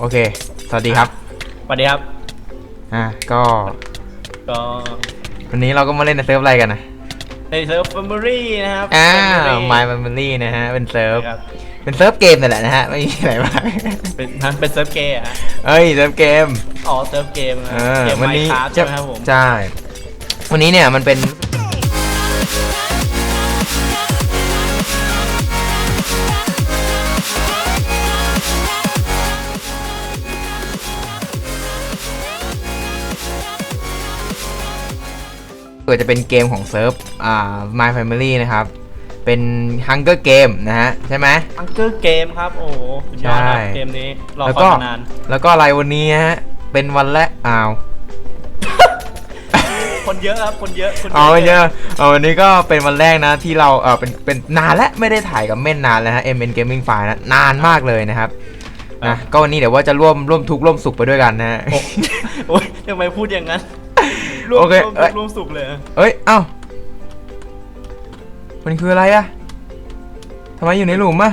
โอเค สวัสดีครับ สวัสดีครับ อ่า ก็ ก็วันนี้เราก็มาเล่นในเซิร์ฟอะไรกันนะในเซิร์ฟ Family นะครับอ่า Family My Family นะฮะ เป็นเซิร์ฟ ครับเป็นเซิร์ฟเกมนั่นแหละนะฮะ ไม่มีอะไรมาก เป็นฮะเป็นเซิร์ฟเกย์อะฮะเอ้ย เซิร์ฟเกม อ๋อเซิร์ฟเกมนะเออเกมวัไมนี้ค์ครับจะใช่ไหมครับผม ใช่ วันนี้เนี่ยมันเป็น เกิดจะเป็นเกมของเซิร์ฟอ่า My Family นะครับ เป็น Hunger Game นะฮะ ใช่ไหม อังเกอร์เกมครับ โอ้โหสุดยอดครับใช่ เกมนี้รอแล้วคอก็ยมานานแล้วก็อะไรวันนี้ฮะ เป็นวันแรกอ้าว คนเยอะครับ คนเยอะคนเอาไม่เยอะเอาวันนี้ก็เป็นวันแรกนะที่เราเออเป็นเป็นนานแล้วไม่ได้ถ่ายกับเม่นนานแล้วฮะ MN Gaming File นะนานมากเลยนะครับนะก็วันนี้เดี๋ยวว่าจะร่วมร่วมทุกข์ร่วมสุขไปด้วยกันนะฮะ โอ้โอ้ยทำไมพูดอย่างนั้น ร่วมโอเคร่วมเอ้ยร่วมสุขเลยอะเอ้ย เอ้า มันคืออะไรอะทำไมอยู่ในหลุมอะ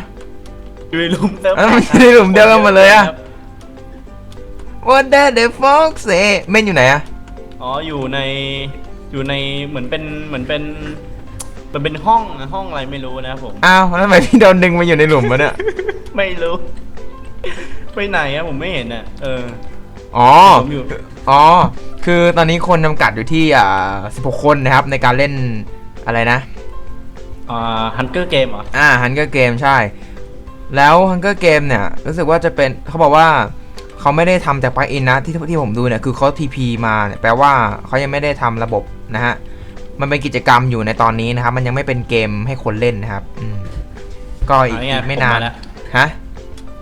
อยู่ในหลุมเซิร์ฟเอ้าแตกมันอยู่ในหลุมเดียวกันหมดเลยอะ What that the fox say เม่นอยู่ไหนอะอ๋ออยู่ในอยู่ในเหมือนเป็นเหมือนเป็นมันเป็นห้องอะห้องอะไรไม่รู้นะครับผม อ้าวแล้วทำไมพี่โดนดึงมาอยู่ในหลุมวะเนี่ย ไม่รู้ ไปไหนอะผมไม่เห็นอะเออ อ๋อ ผมอยู่ อ๋อ คือตอนนี้คนจำกัดอยู่ที่อ่า16 คนนะครับในการเล่นอะไรนะ อ่าฮันเกอร์เกมเหรอ อ่าฮันเกอร์เกมใช่ แล้วฮันเกอร์เกมเนี่ย รู้สึกว่าจะเป็นเขาบอกว่าเขาไม่ได้ทำจากปลั๊กอินนะ ที่ที่ผมดูเนี่ย คือเขา TP มาเนี่ยแปลว่าเขายังไม่ได้ทำระบบนะฮะ มันเป็นกิจกรรมอยู่ในตอนนี้นะครับ มันยังไม่เป็นเกมให้คนเล่นนะครับอืมก็อีกอ่านี่อีไงกไม่นานผมมาแล้ว ฮะ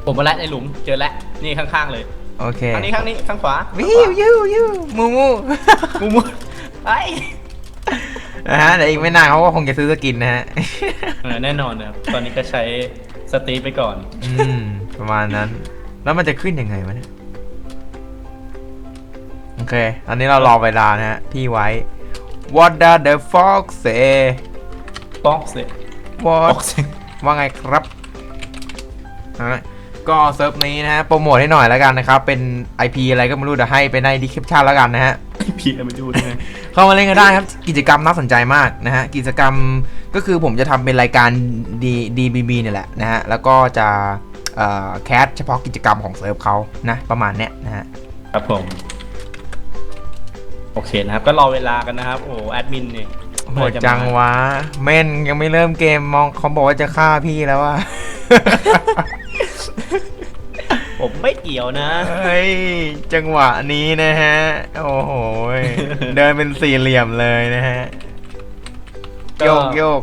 ผมมาแล้วในหลุมเจอแล้วนี่ข้างๆเลย โอเคข้างนี้ข้างนี้ข้างขวาวิวยูยูมูมูมูมูไอ้นะฮะเดี๋ยวอีกไม่นานเขาก็คงจะซื้อสกินนะฮะเออแน่นอนนะครับตอนนี้ก็ใช้สตรีไปก่อน อืม ประมาณนั้น แล้วมันจะขึ้นยังไงวะเนี่ย โอเค อันนี้เรารอเวลานะฮะที่ไว้ What does the fox say บ็อกเสร็จ What บ็อกเสร็จว่าไงครับอะ ก็เซิร์ฟนี้นะฮะโปรโมทให้หน่อยแล้วกันนะครับ เป็น IP อะไรก็ไม่รู้เดี๋ยวให้ไปใน description แล้วกันนะฮะ พี่เอาไปดูด้วยนะเข้ามาเล่นกันได้ครับ กิจกรรมน่าสนใจมากนะฮะ กิจกรรมก็คือผมจะทำเป็นรายการ D DBB เนี่ยแหละนะฮะ แล้วก็จะแคสเฉพาะกิจกรรมของเซิร์ฟเขานะประมาณเนี้ยนะฮะ ครับผม โอเคนะครับ ก็รอเวลากันนะครับ โอ้แอดมินเนี่ยโหดจังวะ เม่นยังไม่เริ่มเกมมองเขาบอกว่าจะฆ่าพี่แล้วว่า ผมไม่เกี่ยวนะ เฮ้ย จังหวะนี้นะฮะ โอ้โหย เดินเป็นสี่เหลี่ยมเลยนะฮะ ก็ โยกโยก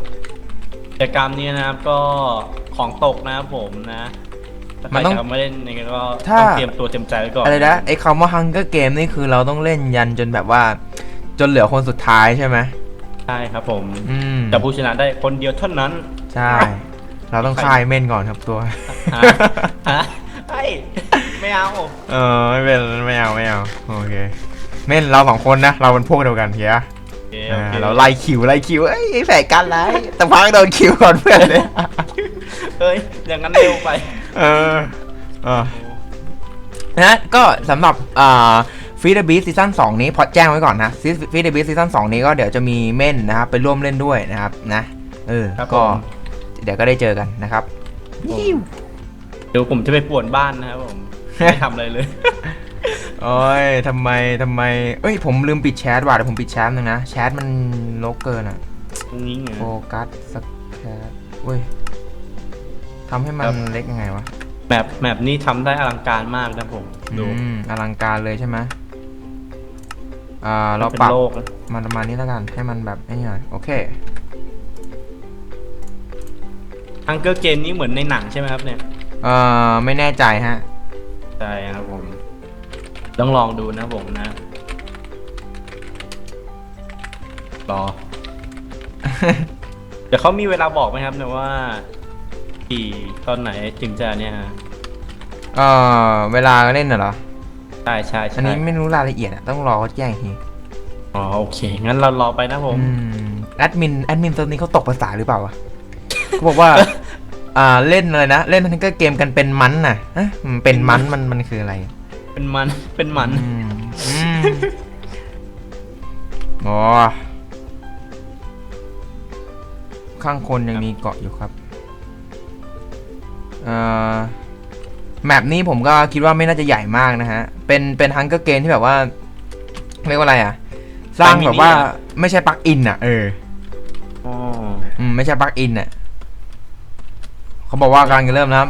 กิจกรรมนี้นะครับก็ของตกนะครับผมนะถ้าใคมัรนต้องจะมาเล่นนี่ก็ถ้า ต้องเตรียมตัวเตรียมใจไว้ก่อนอะไรนะไอ้คำว่า Hunger Game นี่คือเราต้องเล่นยันจนแบบว่า จนเหลือคนสุดท้ายใช่ไหมใช่ครับผมอืมแต่ผู้ชนะได้คนเดียวเท่านั้น ใช่ เราต้องคายเม่นก่อนครับตัวฮะฮะไอ้ยไม่เอาเออไม่เป็นไม่เอาไม่เอาโอเค เม่นเราสองคนนะ เราเป็นพวกเดียวกันเฮียโอเคอ่าโอเคเราไล่คิวไล่คิวเอ้ยแฝงกันไรแต่พักโดนคิวก่อนเพื่อนเลยเฮ้ยอย่างนั้นเร็วไปเออเออ นะฮะก็สำหรับอ่าฟีดบีซีซั่น2นี้พอแจ้งไว้ก่อนนะฟีดบีซีซั่น2นี้ก็เดี๋ยวจะมีเม่นนะครับไปร่วมเล่นด้วยนะครับนะเออครับก็ผม เดี๋ยวก็ได้เจอกันนะครับเดี๋ยวผมจะไปป่วนบ้านนะครับผมไม่ทำอะไรเลยโอ้ยทำไมทำไม เอ้ย ผมลืมปิดแชทว่ะเดี๋ยวผมปิดแชทนึงนะ แชทมันลกเกินอะตรงนี้ไงโฟกัสสแคทเว้ยทำให้มันครับเล็กยังไงวะแมปแมปนี้ทำได้อลังการมากนะผมดูอืมอลังการเลยใช่ไหมอ่าเราเป็นปรับโลกนะมันประมาณนี้แล้วกัน ให้มันแบบไอ้นี่หน่อยโอเค ฮังเกอร์เกมนี้เหมือนในหนังใช่ไหมครับเนี่ยเอ่อไม่แน่ใจฮะ ใช่ครับผม ต้องลองดูนะผมนะรอ เดี๋ยวเขามีเวลาบอกไหมครับเนี่ยว่ากี่ตอนไหนถึงจะเนี่ยฮะเอ่อเวลาเล่นน่ะเหรอ ใช่ใช่อัใช่นนี้ไม่รู้รายละเอียดอะต้องรอเขาแจ้งอีกทีอ๋อโอเค งั้นเรารอไปนะผมอืมแอดมินแอดมินตอนนี้เขาตกภาษาหรือเปล่าวะ เขาบอกว่า อ่าเล่นอะไรนะ เล่นทั้งก็เกมกันเป็นมันน่ะฮะมันเป็นมันมันมันคืออะไรเป็นมัน เป็นมัน อืมอืมอ๋อข้างคนยังมีเกาะอยู่ครับเอ่อแมปนี้ผมก็คิดว่าไม่น่าจะใหญ่มากนะฮะ เป็นเป็นฮังเกอร์เกมที่แบบว่าเรียกว่าอะไรอะ สร้างแบบว่าไม่ใช่ปลั๊กอินอะเออ อ๋อ อืมไม่ใช่ปลั๊กอินอะ เขาบอกว่ากำลังจะเริ่มแล้ว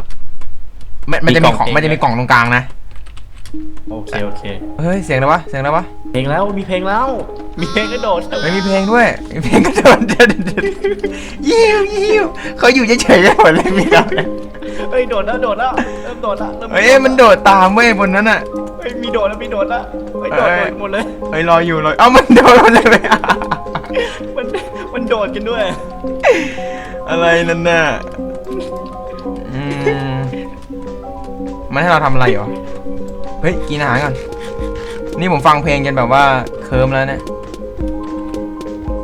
มันมันจะมีของมันจะมีกล่องตรงกลางนะโอเคโอเคเฮ้ยเสียงอะไรวะเสียงอะไรวะเพลงแล้วมีเพลงแล้ว มีเพลงกระโดดไม่มีเพลงด้วยมีเพลงก็โดนเดินเดินยิวยิวเขาอยู่เฉยๆกันหมดเลยมีเราเฮ้ยโดดแล้วโดดแล้วเริ่มโดดแล้วริ่เฮ้ยมันโดดตามเว้ยบนนั้นอะเฮ้ยมีโดดแล้วมีโดดแล้วเฮ้ยโดดเอ้ยโดดหมดเลยเฮ้ยรออยู่รอเอ้ามันโดดมันเลยไปอะมันมันโดดกันด้วย อะไรนั่นน่ะอื มมันให้เราทำอะไรเหรอ เฮ้ย กินอาหารก่อน นี่ผมฟังเพลงจนแบบว่าเคิร์มแล้วเนี่ย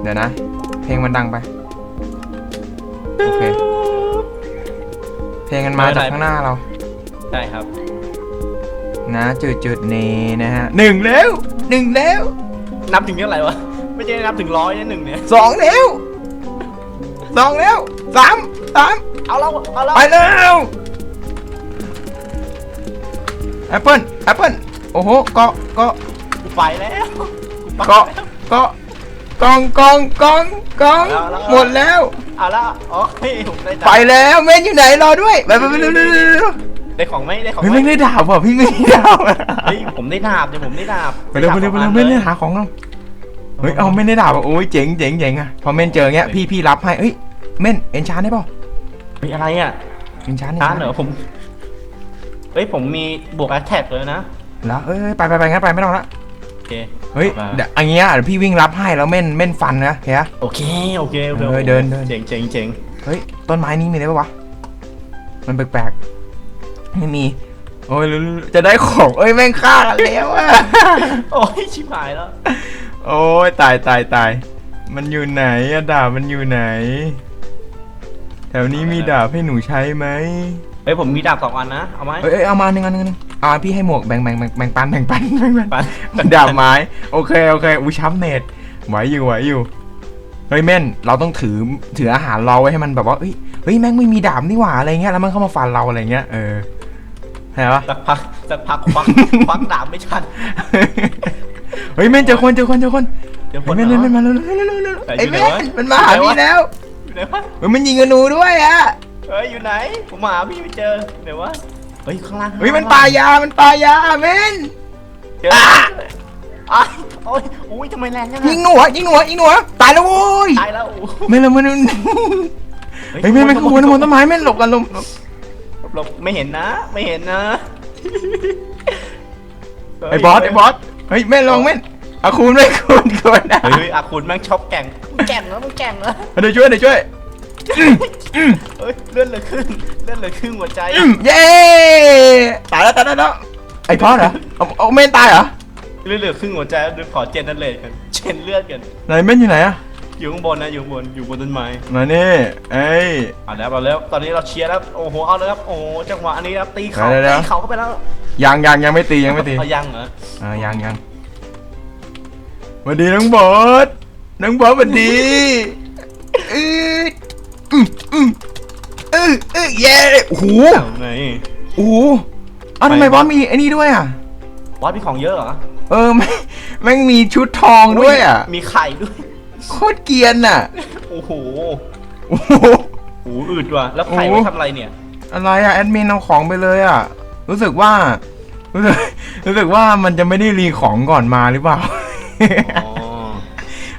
เดี๋ยวนะ เพลงมันดังไป โอเค เพลงมันมาจากข้างหน้าเรา ใช่ครับ นะจุดจุดๆนี้นะฮะหนึ่งแล้วหนึ่งแล้วนับถึงเท่าไหร่วะ ไม่ใช่นับถึงร้อยนะหนึ่งเนี่ยสองแล้วสองแล้วสามสาม เอาแล้วเอาแล้วไปแล้วแอปเปิลแอปเปิลโอ้โหเกาะเกาะกูไปแล้วกูไปเกาะแล้ว เกาะกองกองกองกองเอาแล้ว หมดแล้ว เอาแล้วโอเคผมได้ไปดาบแล้วเมนอยู่ไหนรอด้วยไปไปไปเร็วเร็วเร็วเร็วได้ของไหมได้ของเฮ้ยไหมไม่ได้ดาบว่ะพี่ไม่ได้ดาบอะเฮ้ยผมได้ดาบเดี๋ยวผมได้ดาบไปเร็วไปเร็วไปเร็วไม่ได้หาของเราเฮ้ยเอาไม่ได้ดาบอะโอ้ยเจ๋งเจ๋งเจ๋งอะพอเมนเจอเงี้ยพี่พี่รับให้เฮ้ยเมนเอ็นชานได้ป่ะเฮ้ยอะไรอะเอ็นชานชาร์จเหรอผมเฮ้ยผมมีบวกแอตแทกเลยนะแล้วเอ้ยไปไปไปงั้นไปไม่ต้องละโอเคเฮ้ยมาเดี๋ยวอันเนี้ยเดี๋ยวพี่วิ่งรับให้แล้วเม่นเม่นฟันนะเฮียโอเคโอเคโอเคเออเดินเดินเจ๋งเจ๋งเจ๋งเฮ้ยต้นไม้นี้มีอะไรปะวะมันแปลกๆไม่มีโอ้ยจะได้ของเอ้ยแม่งฆ่ากันแล้วอะโอ้ยชิบหายแล้ว โอ้ยตายตายตายมันอยู่ไหนอะดาบมันอยู่ไหน แถวนี้มีดาบให้หนูใช้ไหมเฮ้ยผมมีดาบสองอันนะ เอาไหม เอ้ยเอ้ยเอามาหนึ่งอันหนึ่งอันหนึ่งเอาพี่ให้หมวกแบ่งแบ่งแบ่งแบ่งปันแบ่งปันแบ่งปันปันมันดาบไม้ โอเคโอเคอุ้ยช้ำเน็ตไหวอยู่ไหวอยู่เฮ้ยเม่นเราต้องถือถืออาหารเราไว้ให้มันแบบว่าเฮ้ยเฮ้ยแม่งไม่มีดาบนี่หว่าอะไรเงี้ยแล้วมันเข้ามาฟันเราอะไรเงี้ยเออเห็นปะ สักพักสักพักควักควักดาบไม่ชันเฮ้ยเม่นเจอคนเจอคนเจอคนเดี๋ยวเฮ้ยนเม่นเหรเม่อนเม่นมาเร็วเร็วเร็วเร็วเร็วไหนไอ้อยู่ไหนเม่นวะมันมาหาอยู่พี่ไหนวะแล้ว อยู่ไหนวะเฮ้ยมันยิงกับหนูด้วยอะเฮ้ยอยู่ไหนผมหาพี่ไม่เจอเดี๋ยววะเฮ้ยข้างล่างเฮ้ยมันปลายา มันปลายาเม่นเจออ้ายโอ้ยอุ้ยทำไมแรงจังยิงหนูอะยิงหนูอะยิงหนูอะตายแล้วโว้ยตายแล้วเม่นเลยมันเฮ้ยเม่นมันขโมยขโมยต้นไม้เม่นหลบกันหลบหลบหลบไม่เห็นนะ ไม่เห็นนะไอ้บอสไอ้บอสเฮ้ยเม่นลองเม่นเอาคูณไม่คูณคูณนะเฮ้ยเฮ้ยอาคุณแม่งชอบแก่งมึงแก่งแล้วมึงแก่งแล้วเดี๋ยวช่วยเดี๋ยวช่วยเฮ้ยเลื่อนเหลือครึ่งเลื่อนเหลือครึ่งหัวใจอืมเย้ตายแล้วตายแล้วตายแล้วไอ้พอสเหรอเอาเอาเม่นตายเหรอเลื่อนเหลือครึ่งหัวใจแล้วเดี๋ยวขอเจนเนเรตกันเจนเลือดกันไหนเม่นอยู่ไหนอะอยู่ข้างบนนะอยู่ข้างบนอยู่บนต้นไม้มานี่เอ้ยเอาแล้วเอาแล้วตอนนี้เราเชียร์แล้วโอ้โหเอาแล้วครับโอ้โหจังหวะนี้ครับตีเขาเดี๋ยวเดี๋ยวตีเขาเข้าไปแล้วยังยังยังไม่ตียังไม่ตีเอายังเหรอเออยังยัง สวัสดีน้องบอสน้องบอสสวัสดีอืออืมอืมเออเออเย้โอ้โหเอาไงโอ้โหอ้าวทำไมบอสมีไอ้นี่ด้วยอะ บอสมีของเยอะเหรอเออแม่งแม่งมีชุดทองด้วยอะมีไข่ด้วย โคตรเกรียนอะโอ้โหโอ้โหโอ้โหอืดว่ะแล้วไข่โอ้ ไว้ทำอะไรเนี่ย อะไรอะแอดมินเอาของไปเลยอะ รู้สึกว่า รู้สึกรู้สึกว่ามันจะไม่ได้รีของก่อนมาหรือเปล่า อ๋อ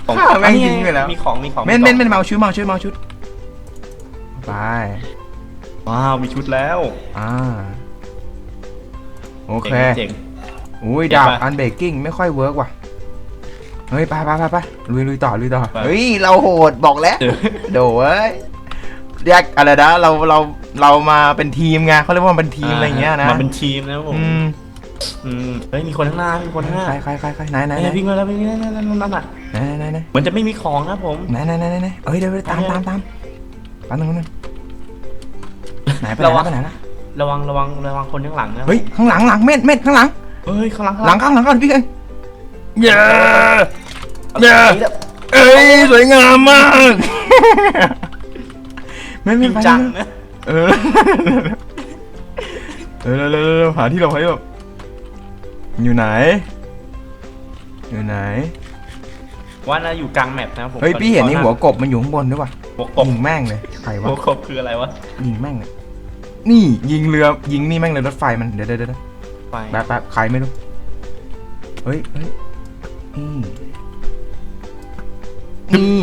ของข้าแม่งทิ้งไปแล้ว มีของมีของเม่นเม่นเม่นเมาชุดเมาชุดเมาชุดไปว้าวมีชุดแล้วอ่าโอเคเจ๋งอุ้ยเก็บดาบไปอันเบรกกิ้งไม่ค่อยเวิร์กว่ะเฮ้ยไปไปไปไปลุยลุยต่อลุยต่อไปเฮ้ยเราโหดบอกแล้วเจอโดเว้ยแยกอะไรนะเราเราเรามาเป็นทีมไงเขาเรียกว่าเป็นทีมอะไรอย่างเงี้ยนะมาเป็นทีมนะครับผม อืมอืมเฮ้ยมีคนข้างหน้ามีคนข้างหน้าใครใครใครใครไหนไหนไหนเฮ้ยวิ่งมาแล้ววิ่งมาแล้วนั่นนั่นนั่นน่ะไหนไหนไหนเหมือนจะไม่มีของนะผมไหนไหนไหนไหนเอ้ยเดี๋ยวเดี๋ยวตามตามตามตามตรงนู้นไหนไปไหนระวัแล้วงไปไหนแล้วระวังระวังระวังคนข้างหลังนะเฮ้ยข้างหลังหลังเม็ดเม็ดข้างหลังเฮ้ยข้างหลังหลังข้างหลังก่อนพี่เอ้ยเย้เย้เอ้ยสวยงามมากไม่จไม่ริงไปจังไม่นะเออเออเร็วเร็วเร็วหาที่เราไว้แบบ อยู่ไหน อยู่ไหน ว่าน่าอยู่กลางแมปนะผมเฮ้ยพี่เห็นนี่ขอหัวกบมันอยู่ข้างบนด้วยว่ะหัวกบยิงแม่งเลยใครวะหัวกบคืออะไรวะยิงแม่งเลยนี่ยิงเรือยิงนี่แม่งเลยรถไฟมันเดี๋ยวเดี๋ยวเดี๋ยวไฟแป๊บแป๊บใครไม่รู้เฮ้ยเฮ้ยนี่นี่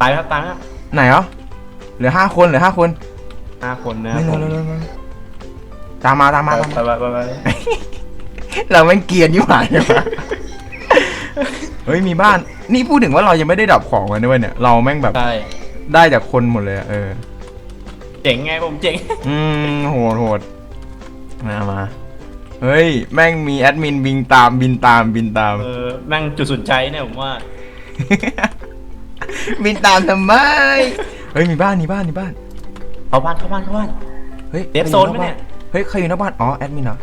ตายครับตายครับไหนเหรอเหลือห้าคนเหลือห้าคนห้าคนนะไม่ผเร็วมเร็วเร็วเร็วตามมาตามมาตามไปมาไปไปไป เราแม่งเกรียนยิ่งหายเลยวะเฮ้ยมีบ้าน นี่พูดถึงว่าเรายังไม่ได้ดับของกันด้วยเนี่ย เราแม่งแบบใช่ได้จากคนหมดเลยอะเออ เจ๋งไงผมเจ๋ง อืมโหดโหดมามา เฮ้ย แม่งมีแอดมินบินตามบินตามบินตาม เออแม่งจุดสนใจเนี่ยผมว่า บินตามทำไม เฮ้ยมีบ้านมีบ้านมีบ้าน เข้าบ้านเข้าบ้านเข้าบ้าน เฮ้ยเดฟโซนไหมเนี่ย เฮ้ยใครอยู่นอกบ้าน อ๋อแอดมินเหรอ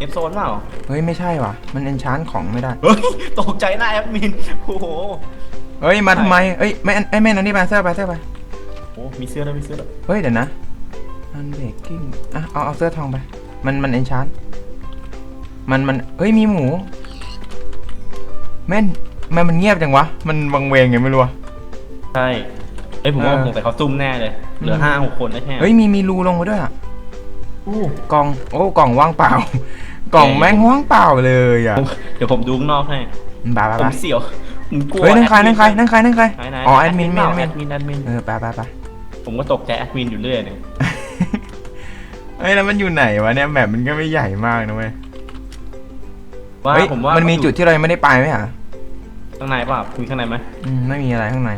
เอฟโซนเปล่าเฮ้ยไม่ใช่ว่ะ มันเอนชานของไม่ได้ เฮ้ยตกใจหน้าแอดมิน โอ้โห เฮ้ยมาทำไมเอ้ยไม่ไอ้ยแม่นั่นนี่ไปเสื้อไปเสื้อไป โอ้มีเสื้อด้วยมีเสื้อด้วยเฮ้ยเดี๋ยวนะมันเบรกกิ้งอะเอาเอาเสื้อทองไป มันมันเอนชานมันมันเฮ้ยมีหมู แม่นแม่มันเงียบจังวะ มันวังเวงไงไม่รู้อะใช่เอ้ยผมว่าเออคงแต่เขาซุ่มแน่เลย เหลืออืมห้าหกคนแล้วใช่ไหมเฮ้ยมีมีรูลงไปด้วยอะอู้กล่อง โอ้กล่องว่างเปล่า กล่องแม่งว่างเปล่าเลยอะผมเดี๋ยวผมดูข้างนอกให้บาบาผมบาเสียวผมกลัวเฮ้ยนั่นใครแอดมินั่นใครนั่นใครนั่นใครไหนไหนอ๋อแอดมินเปแม่ล่านแอแม่นดมินแอดมินเออไปไปไปผมก็ตกใจแอดมินอยู่เรื่อยเนี่ยเฮ้ยแล้วมันอยู่ไหนวะเนี่ยแบบมันก็ไม่ใหญ่มากนะเว้ยว่าเฮ้ยผมว่ามัมันมีจุดที่เรายังไม่ได้ไปไหมฮะข้างในเปล่ามีข้างในไหมอืมไม่มีอะไรข้างใน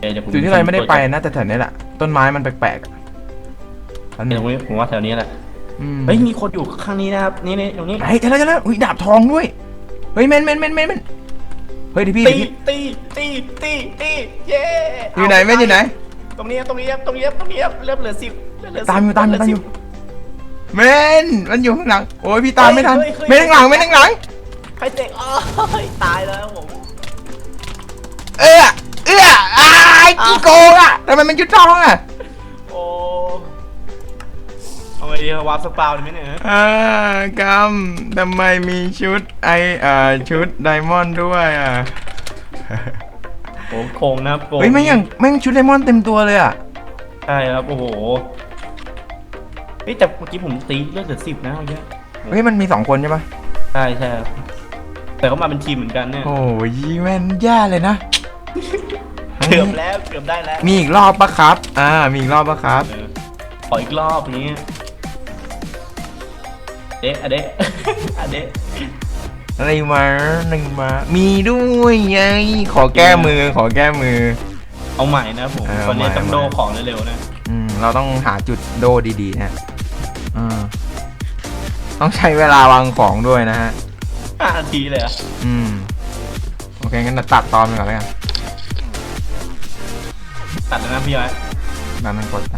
เดี๋ยวผมจุดที่เรายังไม่ได้ไปน่าจะแถวนี้แหละต้นไม้มันแปลกๆอะอันเดี๋นี้ยวผมว่าแถวนี้แหละอืม เฮ้ยมีคนอยู่ข้างนี้นะครับนี่นี่ตรงนี้เฮ้ยเจอแล้วเจอแล้วอุ้ยดาบทองด้วย เฮ้ยเมนเมนเมนเมนเมนเฮ้ยเดิพี่ตีเดี๋ยวพี่ตีตีตีตีเย้อยู่ไหนเมนอยู่ไหน ตรงนี้ตรงนี้ตรงนี้ตรงนี้เริ่มเหลือสิบเริ่มเหลือ10ตามอยู่ตามอยู่ตามอยู่เมนมันอยู่ข้างหลังโอ้ยพี่ตามไม่ทันเฮ้ยเฮ้ยเมนข้างหลังเมนข้างหลังใครเตะอ๋อตายแล้วผมเอื้อเอื้ออ้ายกี่โกงอะทำไมมันยุดทองอะ อาไงดีวาร์ปสปาวได้ไหมเนี่ยฮะอ่ากำทำไมมีชุดไอเอ่อชุดไดมอนด์ด้วยอะโอ้โคงนะครับโคงเฮ้ยไม่งยังไม่งชุดไดมอนด์เต็มตัวเลยอะใช่ครับ โอ้โหเฮ้ยแต่เมื่อกี้ผมตีเลือดเหลือสิบนะเมื่อกี้เฮ้ยมันมีสองคนใช่ปะใช่ใช่ครับแต่เขามาเป็นทีมเหมือนกันเนี่ยโอ้ยแม่นแย่เลยนะ เกือบแล้วเกือบได้แล้วมีอีกรอบปะครับ อ่า มีอีกรอบปะครับ เออขออีกรอบนี้ เดะอะเดะอะเดะอะไรมาหนึ่งมา มีด้วยไงขอแก้มือขอแก้มือ เอาใหม่นะผมเออวันนี้เอาใหม่ ต้องโดเอาใหม่ของเร็วๆนะอืมเราต้องหาจุดโดดีๆนะอืมต้องใช้เวลาวางของด้วยนะฮะ ห้านาทีเลยเหรอะอืม โอเคงั้นเราตัดตอนไปก่อนแล้วกันตัดแล้วนะพี่ย้อยตามมันกดไป